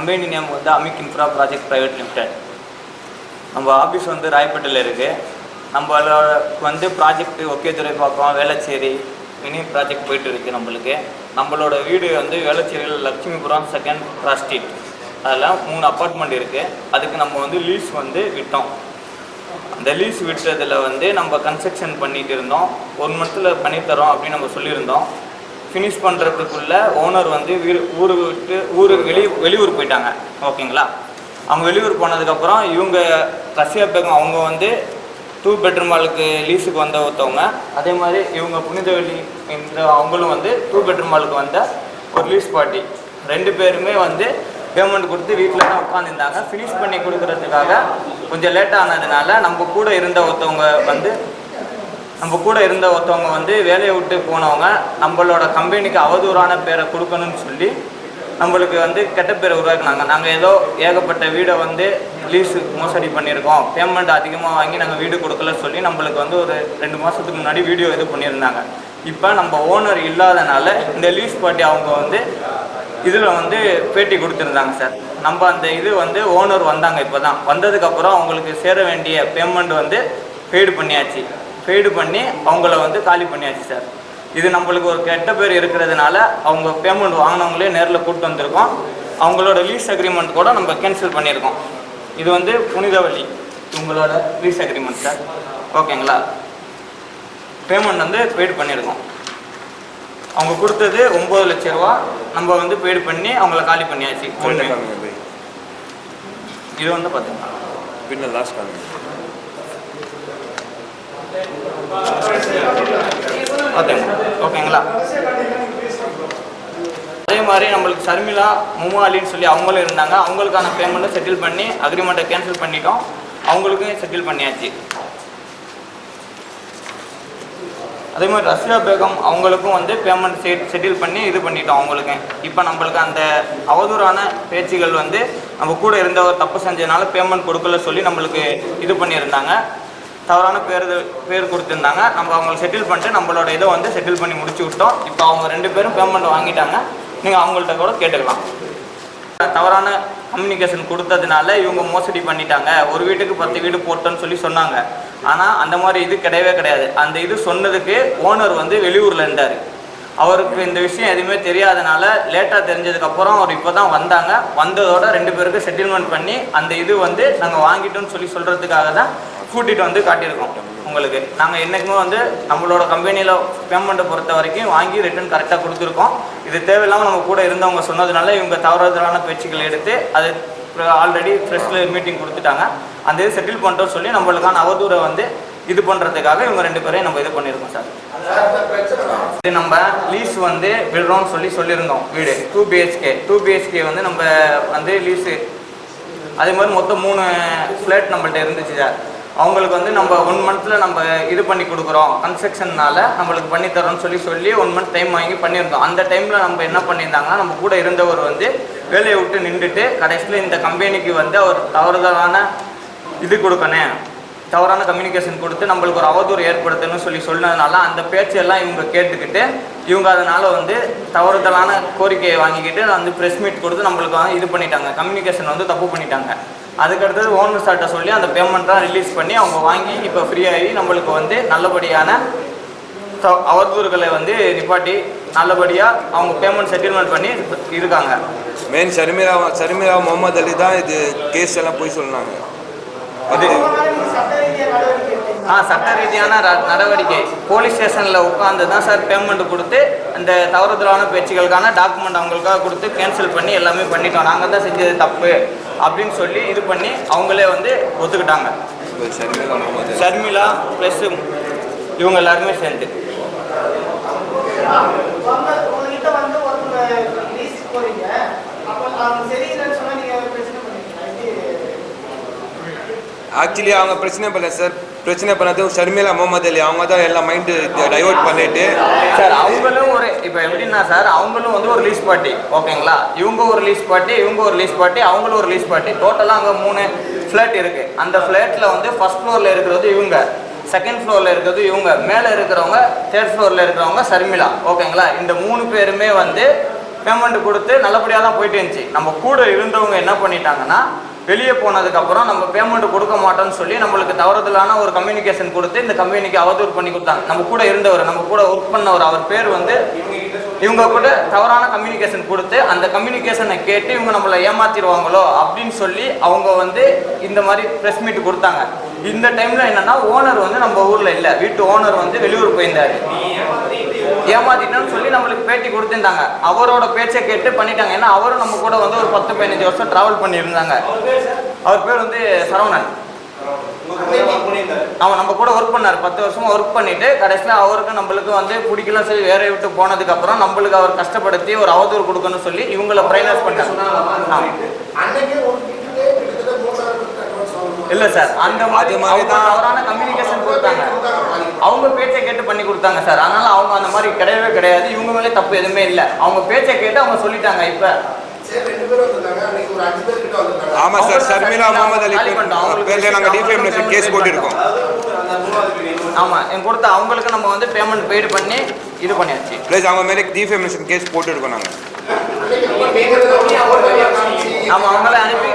Company name வந்து அமிக் infra project private limited. நம்ம office வந்து ராயப்பேட்டையில் இருக்குது நம்மளுக்கு வந்து ப்ராஜெக்ட் துறை பார்ப்போம் வேளச்சேரி மினி ப்ராஜெக்ட் போயிட்டு இருக்குது நம்மளுக்கு. நம்மளோட வீடு வந்து வேளச்சேரியில் லட்சுமிபுரம் செகண்ட் கிராஸ் ஸ்ட்ரீட். அதில் மூணு அப்பார்ட்மெண்ட் இருக்குது அதுக்கு நம்ம வந்து லீஸ் வந்து விட்டோம். அந்த லீஸ் விட்டதில் வந்து நம்ம கன்ஸ்ட்ரக்ஷன் பண்ணிகிட்டு இருந்தோம். ஒன் மந்த்தில் பண்ணித்தரோம் அப்படின்னு நம்ம சொல்லியிருந்தோம். ஃபினிஷ் பண்ணுறதுக்குள்ளே ஓனர் வந்து வீடு ஊரு விட்டு ஊர் வெளி வெளியூர் போயிட்டாங்க. ஓகேங்களா? அவங்க வெளியூர் போனதுக்கப்புறம் இவங்க ரஷ்யா பேகம் அவங்க வந்து டூ பெட்ரூம் ஹாலுக்கு லீஸுக்கு வந்த ஒருத்தவங்க அதே மாதிரி இவங்க புனிதவெளி இந்த அவங்களும் வந்து டூ பெட்ரூம் ஹாலுக்கு வந்த ஒரு லீஸ் பார்ட்டி ரெண்டு பேருமே வந்து பேமெண்ட் கொடுத்து வீட்டில் தான் உட்காந்துருந்தாங்க ஃபினிஷ் பண்ணி கொடுக்குறதுக்காக கொஞ்சம் லேட் ஆனதுனால நம்ம கூட இருந்த ஒருத்தவங்க வந்து நம்ம கூட இருந்த ஒருத்தவங்க வந்து வேலையை விட்டு போனவங்க நம்மளோட கம்பெனிக்கு அவதூறான பேரை கொடுக்கணும்னு சொல்லி நம்மளுக்கு வந்து கெட்ட பேரை உருவாக்குனாங்க. நாங்கள் ஏதோ ஏகப்பட்ட வீடை வந்து லீஸு மோசடி பண்ணியிருக்கோம். பேமெண்ட் அதிகமாக வாங்கி நாங்கள் வீடு கொடுக்கல சொல்லி நம்மளுக்கு வந்து ஒரு ரெண்டு மாதத்துக்கு முன்னாடி வீடியோ இது பண்ணியிருந்தாங்க. இப்போ நம்ம ஓனர் இல்லாதனால இந்த லீஸ் பார்ட்டி அவங்க வந்து இதில் வந்து பேட்டி கொடுத்துருந்தாங்க சார். நம்ம அந்த இது வந்து ஓனர் வந்தாங்க இப்போ தான் வந்ததுக்கப்புறம் அவங்களுக்கு சேர வேண்டிய பேமெண்ட் வந்து பெய்டு பண்ணியாச்சு. பெய்டு பண்ணி அவங்கள வந்து காலி பண்ணியாச்சு சார். இது நம்மளுக்கு ஒரு கெட்ட பேர் இருக்கிறதுனால அவங்க பேமெண்ட் வாங்கினவங்களே நேரில் கூப்பிட்டு வந்திருக்கோம். அவங்களோட லீஸ் அக்ரிமெண்ட் கூட நம்ம கேன்சல் பண்ணியிருக்கோம். இது வந்து புனிதவள்ளி இவங்களோட லீஸ் அக்ரிமெண்ட் சார். ஓகேங்களா பேமெண்ட் வந்து பெய்டு பண்ணியிருக்கோம். அவங்க கொடுத்தது ஒம்பது லட்ச ரூபா. நம்ம வந்து பெய்டு பண்ணி அவங்கள காலி பண்ணியாச்சு. இது வந்து பார்த்தீங்கன்னா பின்ன லாஸ்ட் காமிங்க. ஓகேங்க ஓகேங்களா? அதே மாதிரி நம்மளுக்கு சர்மிளா முமாலின்னு சொல்லி அவங்களும் இருந்தாங்க. அவங்களுக்கான பேமெண்ட்டை செட்டில் பண்ணி அக்ரிமெண்ட்டை கேன்சல் பண்ணிட்டோம். அவங்களுக்கும் செட்டில் பண்ணியாச்சு. அதே மாதிரி ரஷ்யா பேகம் அவங்களுக்கும் வந்து பேமெண்ட் செட் செட்டில் பண்ணி இது பண்ணிட்டோம் அவங்களுக்கு. இப்போ நம்மளுக்கு அந்த அவதூறான பேச்சுகள் வந்து நம்ம கூட இருந்தவர் தப்பு செஞ்சதுனால பேமெண்ட் கொடுக்கல சொல்லி நம்மளுக்கு இது பண்ணியிருந்தாங்க. தவறான பேர் பேர் கொடுத்துருந்தாங்க. நம்ம அவங்களுக்கு செட்டில் பண்ணிட்டு நம்மளோட இதை வந்து செட்டில் பண்ணி முடிச்சு விட்டோம். இப்போ அவங்க ரெண்டு பேரும் பேமெண்ட் வாங்கிட்டாங்க. நீங்கள் அவங்கள்ட்ட கூட கேட்டுக்கலாம். தவறான கம்யூனிகேஷன் கொடுத்ததுனால இவங்க மோசடி பண்ணிட்டாங்க. ஒரு வீட்டுக்கு பத்து வீடு போட்டோன்னு சொல்லி சொன்னாங்க. ஆனால் அந்த மாதிரி இது கிடையவே கிடையாது. அந்த இது சொன்னதுக்கு ஓனர் வந்து வெளியூரில் இருந்தார். அவருக்கு இந்த விஷயம் எதுவுமே தெரியாதனால லேட்டாக தெரிஞ்சதுக்கப்புறம் அவர் இப்போ தான் வந்தாங்க. வந்ததோட ரெண்டு பேருக்கு செட்டில்மெண்ட் பண்ணி அந்த இது வந்து நாங்கள் வாங்கிட்டோம்னு சொல்லி சொல்கிறதுக்காக தான் கூட்டிகிட்டு வந்து காட்டியிருக்கோம். உங்களுக்கு. நாங்கள் என்றைக்குமே வந்து நம்மளோட கம்பெனியில் பேமெண்ட்டை பொறுத்த வரைக்கும் வாங்கி ரிட்டர்ன் கரெக்டாக கொடுத்துருக்கோம். இது தேவையில்லாமல் நம்ம கூட இருந்தவங்க சொன்னதுனால இவங்க தவறுதலான பேச்சுக்கள் எடுத்து அது ஆல்ரெடி ஃப்ரெஷ்ஷில் மீட்டிங் கொடுத்துட்டாங்க. அந்த இது செட்டில் பண்ணிட்டோம்னு சொல்லி நம்மளுக்கான அவதூறை வந்து இது பண்ணுறதுக்காக இவங்க ரெண்டு பேரையும் நம்ம இது பண்ணியிருக்கோம் சார். இது நம்ம லீஸ் வந்து விடுறோம்னு சொல்லி சொல்லியிருந்தோம் வீடு. டூ பிஹெச்கே டூ பிஹெச்கே வந்து நம்ம வந்து லீஸு அதே மாதிரி மொத்தம் மூணு ஃப்ளாட் நம்மள்ட்ட இருந்துச்சு சார். அவங்களுக்கு வந்து நம்ம ஒன் மந்த்தில் நம்ம இது பண்ணி கொடுக்குறோம். கன்ஸ்ட்ரக்ஷன்னால நம்மளுக்கு பண்ணி தரோம்னு சொல்லி சொல்லி ஒன் மந்த் டைம் வாங்கி பண்ணியிருந்தோம். அந்த டைமில் நம்ம என்ன பண்ணியிருந்தாங்கன்னா நம்ம கூட இருந்தவர் வந்து வேலையை விட்டு நின்றுட்டு கடைசியில் இந்த கம்பெனிக்கு வந்து அவர் தவறுதலான இது கொடுக்கணும். தவறான கம்யூனிகேஷன் கொடுத்து நம்மளுக்கு ஒரு அவதூறு ஏற்படுத்தணும்னு சொல்லி சொன்னதுனால அந்த பேச்செல்லாம் இவங்க கேட்டுக்கிட்டு இவங்க அதனால் வந்து தவறுதலான கோரிக்கையை வாங்கிக்கிட்டு வந்து ப்ரெஸ் மீட் கொடுத்து நம்மளுக்கு இது பண்ணிட்டாங்க. கம்யூனிகேஷன் வந்து தப்பு பண்ணிட்டாங்க. அதுக்கடுத்தது ஓனர் சார்ட்ட சொல்லி அந்த பேமெண்ட்லாம் ரிலீஸ் பண்ணி அவங்க வாங்கி இப்போ ஃப்ரீயாகி நம்மளுக்கு வந்து நல்லபடியான அவதூறுகளை வந்து நிப்பாட்டி நல்லபடியாக அவங்க பேமெண்ட் செட்டில்மெண்ட் பண்ணி இருக்காங்க. மெயின் ஷர்மிளா ஷர்மிளா முகமது அலி தான் இது கேஸ் எல்லாம் போய் சொன்னாங்க. அது ஆ சட்ட ரீதியான நடவடிக்கை. போலீஸ் ஸ்டேஷனில் உட்காந்து தான் சார் பேமெண்ட் கொடுத்து அந்த தவறுதலான பேச்சுகளுக்கான டாக்குமெண்ட் அவங்களுக்காக கொடுத்து கேன்சல் பண்ணி எல்லாமே பண்ணிட்டோம். நாங்கள் தான் செஞ்சது தப்பு அப்படின்னு சொல்லி இது பண்ணி அவங்களே வந்து ஒத்துக்கிட்டாங்க. ஷர்மிளா ப்ளஸ் இவங்க எல்லாருமே சேர்ந்து. ஆக்சுவலி அவங்க பிரச்சனை பண்ணல சார் பிரச்சனை பண்ணது ஷர்மிளா முகமது அலி. அவங்க தான் எல்லாம் மைண்டு டைவர்ட் பண்ணிட்டு. சார் அவங்களும் ஒரு இப்போ எப்படின்னா சார் அவங்களும் வந்து ஒரு லீஸ் பார்ட்டி ஓகேங்களா? இவங்க ஒரு லீஸ் பார்ட்டி இவங்க ஒரு லீஸ் பார்ட்டி அவங்களும் ஒரு லீஸ் பார்ட்டி டோட்டலாக அங்கே மூணு ஃப்ளாட் இருக்குது அந்த ஃப்ளாட்டில் வந்து ஃபஸ்ட் ஃப்ளோரில் இருக்கிறது இவங்க. செகண்ட் ஃப்ளோரில் இருக்கிறது இவங்க. மேலே இருக்கிறவங்க தேர்ட் ஃப்ளோரில் இருக்கிறவங்க ஷர்மிளா. ஓகேங்களா? இந்த மூணு பேருமே வந்து பேமெண்ட் கொடுத்து நல்லபடியாக தான் போயிட்டு இருந்துச்சு. நம்ம கூட இருந்தவங்க என்ன பண்ணிட்டாங்கன்னா வெளியே போனதுக்கப்புறம் நம்ம பேமெண்ட் கொடுக்க மாட்டோம்னு சொல்லி நம்மளுக்கு தவறுதலான ஒரு கம்யூனிகேஷன் கொடுத்து இந்த கம்பெனிக்கு அவதூறு பண்ணி கொடுத்தாங்க நம்ம கூட இருந்தவர் நம்ம கூட ஒர்க் பண்ணவர் அவர் பேர் வந்து இவங்க கூட தவறான கம்யூனிகேஷன் கொடுத்து அந்த கம்யூனிகேஷனை கேட்டு இவங்க நம்மளை ஏமாத்திடுவாங்களோ அப்படின்னு சொல்லி அவங்க வந்து இந்த மாதிரி ப்ரெஸ் மீட் கொடுத்தாங்க. இந்த டைம்ல என்னன்னா ஓனர் வந்து நம்ம ஊர்ல இல்ல. வீட்டு ஓனர் வந்து வெளியூர் போயிருந்தாரு. ஏமாத்திட்டோம்னு சொல்லி நம்மளுக்கு பேட்டி கொடுத்துருந்தாங்க. அவரோட பேச்சை கேட்டு பண்ணிட்டாங்க. ஏன்னா அவரும் நம்ம கூட வந்து ஒரு பத்து பதினஞ்சு வருஷம் டிராவல் பண்ணியிருந்தாங்க. அவர் பேர் வந்து சரவணன். அவன் நம்ம கூட ஒர்க் பண்ணார். பத்து வருஷமா ஒர்க் பண்ணிட்டு கடைசியில் அவருக்கு நம்மளுக்கு வந்து பிடிக்கலாம் சொல்லி வேற விட்டு போனதுக்கு அப்புறம் நம்மளுக்கு அவர் கஷ்டப்படுத்தி ஒரு அவதூறு கொடுக்கணும்னு சொல்லி இவங்கள பிரைனஸ் பண்ணாங்க ஆமா. அன்னைக்கே ஒரு வீட்டுக்கே கிட்டத்தட்ட மூணாயிரம் பேருக்கு advance வாங்கணும். இல்ல சார். அந்த மாதிரி. தவறான கம்யூனிகேஷன் கொடுத்தாங்க. அவங்க பேச்சை கேட்டு பண்ணி கொடுத்தாங்க சார். அதனால அவங்க அந்த மாதிரி கிடையவே கிடையாது. இவங்க மேலே தப்பு எதுவுமே இல்லை. அவங்க பேச்சை கேட்டு அவங்க சொல்லிட்டாங்க இப்ப. சரி, ரெண்டு பேரும் வந்திருந்தாங்க. அன்னைக்கு ஒரு அஞ்சு பேர் கிட்ட வந்திருந்தாங்க. ஆமா சார். சர்மிளா முகமது அலி பேர்ல நாங்க டிஃபேமேஷன் கேஸ் போட்டிருக்கோம். ஆமா என் கொடுத்த அவங்களுக்கு நம்ம வந்து பேமெண்ட் பெய்டு பண்ணி இது பண்ணியாச்சு. ப்ளஸ் அவங்க மேலே டிஃபேமேஷன் கேஸ் போட்டிருக்கோம் நாங்க. ஆமா அவங்கள அனுப்பி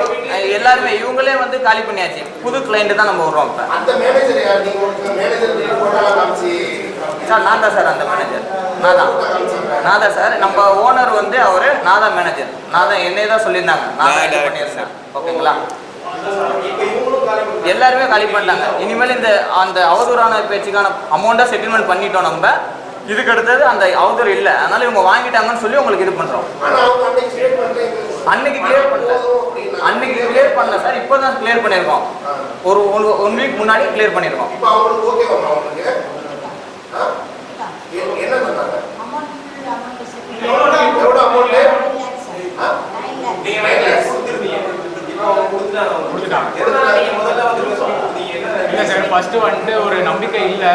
எல்லாருமே இவங்களே வந்து காலி பண்ணியாச்சு. புது கிளைண்ட் தான் நம்ம வருவோம் இப்ப. அந்த மேனேஜர் யார்? நீங்க உங்களுக்கு மேனேஜர் போட்டோ எல்லாம் காமிச்சு சார் நான் தான் சார் அந்த மேனேஜர் நான் தான். நான் தான் சார். நம்ம ஓனர் வந்து அவரு நான் தான் மேனேஜர் நான் தான் என்னைய தான் சொல்லியிருந்தாங்க. நான் தான் பண்ணியிருந்தேன். ஓகேங்களா? எல்லாருமே காலி பண்ணிட்டாங்க. இனிமேல் இந்த அந்த அவதூறான பேச்சுக்கான அமௌண்ட்டை செட்டில்மெண்ட் பண்ணிட்டோம் நம்ம. இதுக்கு அடுத்தது அந்த அவதூறு இல்லை. அதனால இவங்க வாங்கிட்டாங்கன்னு சொல்லி உங்களுக்கு இது பண்றோம். அன்னைக்கு கிளியர் பண்ணல அன்னைக்கு கிளியர் பண்ணல. சார் இப்போ தான் கிளியர் பண்ணியிருக்கோம் ஒரு ஒன் வீக் முன்னாடி கிளியர் பண்ணியிருக்கோம். இல்லை சார் ஃபர்ஸ்ட் வந்துட்டு ஒரு நம்பிக்கை இல்லை.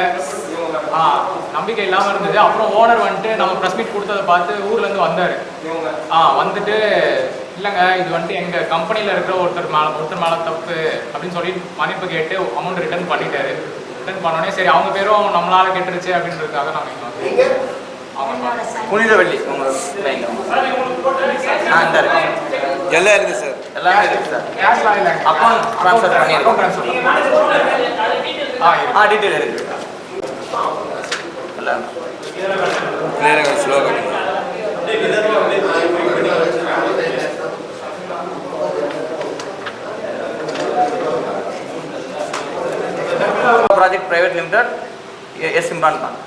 நம்பிக்கை இல்லாமல் இருந்தது. அப்புறம் ஓனர் வந்துட்டு நம்ம ப்ரெஸ் மீட் கொடுத்ததை பார்த்து ஊர்லேருந்து வந்தார். ஆ வந்துட்டு இல்லைங்க இது வந்துட்டு எங்கள் கம்பெனியில் இருக்கிற ஒருத்தர் மேலே ஒருத்தர் மேலே தப்பு அப்படின்னு சொல்லி மன்னிப்பு கேட்டு அமௌண்ட் ரிட்டர்ன் பண்ணிட்டாரு. ரிட்டர்ன் பண்ணோடனே சரி அவங்க பேரும் நம்மளால கெட்டுருச்சு அப்படின்றதுக்காக நாங்கள் புனிதவள்ளி எல்லாம் இருக்கு சார் எல்லாமே இருக்கு சார் கேஷ்லாம் இல்லை அக்கௌண்ட் ட்ரான்ஸ்ஃபர் பண்ணியிருக்கோம் ஆ டீட்டெயில் இருக்கு. Project private limited S Imran Khan